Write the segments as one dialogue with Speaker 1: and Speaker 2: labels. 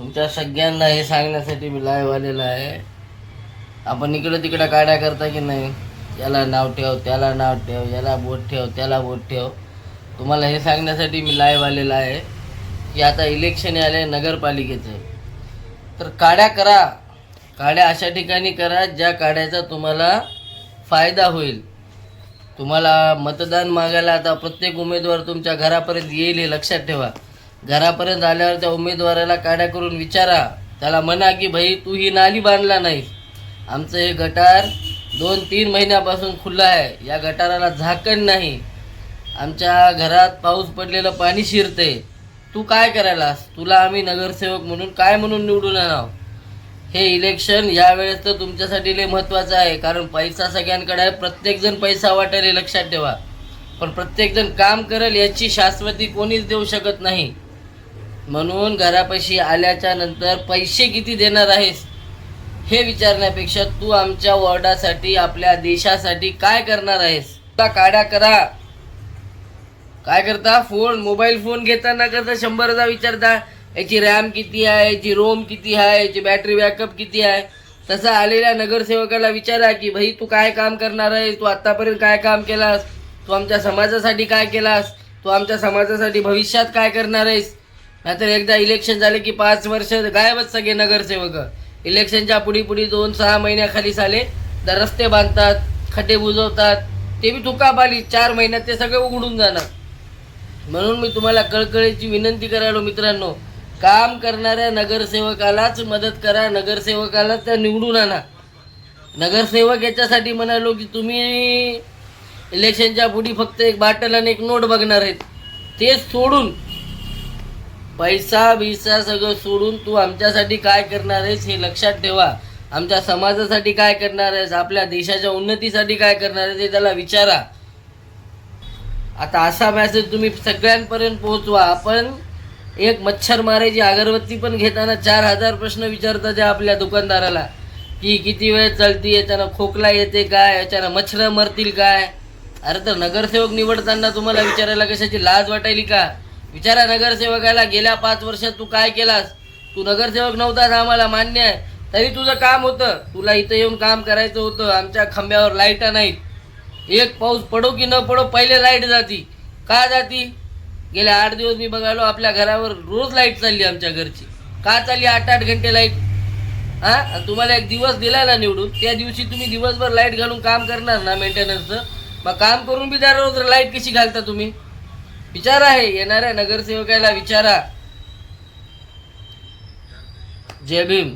Speaker 1: तुमच्या सगळ्यांना हे सांगण्यासाठी मी लाईव्ह आलेला आहे. आपण इकडं तिकडं काड्या करता की नाही याला नाव ठेव त्याला नाव ठेव याला बोट ठेव त्याला बोट ठेव. तुम्हाला हे सांगण्यासाठी मी लाईव्ह आलेला आहे की आता इलेक्शन आले नगरपालिकेचं. तर काड्या करा. काड्या अशा ठिकाणी करा ज्या काड्याचा तुम्हाला फायदा होईल. तुम्हाला मतदान मागायला आता प्रत्येक उमेदवार तुमच्या घरापर्यंत येईल हे लक्षात ठेवा. घरापर्यंत आल्यावर त्या उमेदवाराला काड्या करून विचारा. त्याला म्हणा की भाई तू ही नाली बांधला नाहीस. आमचं हे गटार दोन तीन महिन्यापासून खुलं आहे. या गटाराला झाकण नाही. आमच्या घरात पाऊस पडलेलं पाणी शिरते तू काय करायलास? तुला आम्ही नगरसेवक म्हणून काय म्हणून निवडून आणाव? हे इलेक्शन यावेळेस तर तुमच्यासाठी लय महत्त्वाचं आहे. कारण पैसा सगळ्यांकडे आहे. प्रत्येकजण पैसा वाटेल हे लक्षात ठेवा. पण प्रत्येकजण काम करेल याची शाश्वती कोणीच देऊ शकत नाही. म्हणून घरापाशी आल्याच्यानंतर पैसे किती देणार आहेस? हे विचारण्यापेक्षा तू आमच्या वॉर्डासाठी आपल्या देशासाठी काय करणार आहेस? तुला काड्या करा. काय करता? फोन मोबाईल फोन घेताना करता? शंभरदा विचारता याची रॅम किती आहे? याची रोम किती आहे? याची बॅटरी बॅकअप किती आहे? तसा आलेल्या नगरसेवकाला विचारा की भाई तू काय काम करणार आहे तू आत्तापर्यंत काय काम केलास? तू आमच्या समाजासाठी काय केलास? तू आमच्या समाजासाठी भविष्यात काय करणार आहेस? नाहीतर एकदा इलेक्शन झाले की पाच वर्ष गायबच सगळे नगरसेवक. इलेक्शनच्या पुढी पुढे दोन सहा महिन्याखाली झाले तर रस्ते बांधतात खड्डे बुजवतात. ते बी तुकाबाली चार महिन्यात ते सगळे उघडून जाणार. म्हणून मी तुम्हाला कळकळीची विनंती करायलो मित्रांनो काम करणाऱ्या नगरसेवकालाच मदत करा नगरसेवकालाच त्या निवडून आणा. नगरसेवक याच्यासाठी म्हणालो की तुम्ही इलेक्शनच्या पुढी फक्त एक बाटल आणि एक नोट बघणार आहेत. ते सोडून पैसा बिसा सगळं सोडून तू आमच्यासाठी काय करणार आहेस हे लक्षात ठेवा. आमच्या समाजासाठी काय करणार आहेस? आपल्या देशाच्या उन्नतीसाठी काय करणार आहेस हे त्याला विचारा. आता असा मेसेज तुम्ही सगळ्यांपर्यंत पोहोचवा. आपण एक मच्छर मारायची अगरबत्ती पण घेताना चार हजार प्रश्न विचारतात त्या आपल्या दुकानदाराला. की किती वेळ चालती याच्यानं खोकला येते काय? याच्यानं मच्छर मरतील काय? अरे तर नगरसेवक निवडताना तुम्हाला विचारायला कशाची लाज वाटायली का? विचारा नगरसेवकाला गेल्या पाच वर्षात तू काय केलास? तू नगरसेवक नव्हतास आम्हाला मान्य आहे. तरी तुझं काम होतं. तुला इथं येऊन काम करायचं होतं. आमच्या खांब्यावर लाईटा नाहीत. एक पाऊस पडो की न पडो पहिले लाइट जाती. का जाती? गेल्या आठ दिवस मी बघालो आपल्या घरावर रोज लाइट चालली आमच्या घरची. का चालली आठ आठ घंटे लाइट? हां? आणि तुम्हाला एक दिवस दिला ना निवडून? त्या दिवशी तुम्ही दिवसभर लाइट घालून काम करणार ना मेंटेनन्सचं मग काम करून बी दररोज लाइट कशी घालता तुम्ही? विचार आहे येणाऱ्या नगरसेवकाला विचारा. जय भीम.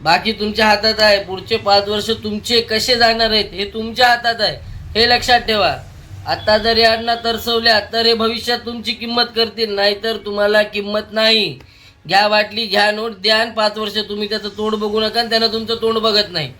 Speaker 1: बाकी तुमच्या हातात आहे. पुढचे पाच वर्ष तुमचे कसे जाणार आहेत हे तुमच्या हातात आहे. हे लक्षात ठेवा. आता जर यांना तरसवल्या तर हे भविष्यात तुमची किंमत करतील. नाहीतर तुम्हाला किंमत नाही. घ्या वाटली घ्या नोट द्या पाच वर्ष तुम्ही त्याचं तोंड बघू नका आणि त्यानं तुमचं तोंड बघत नाही.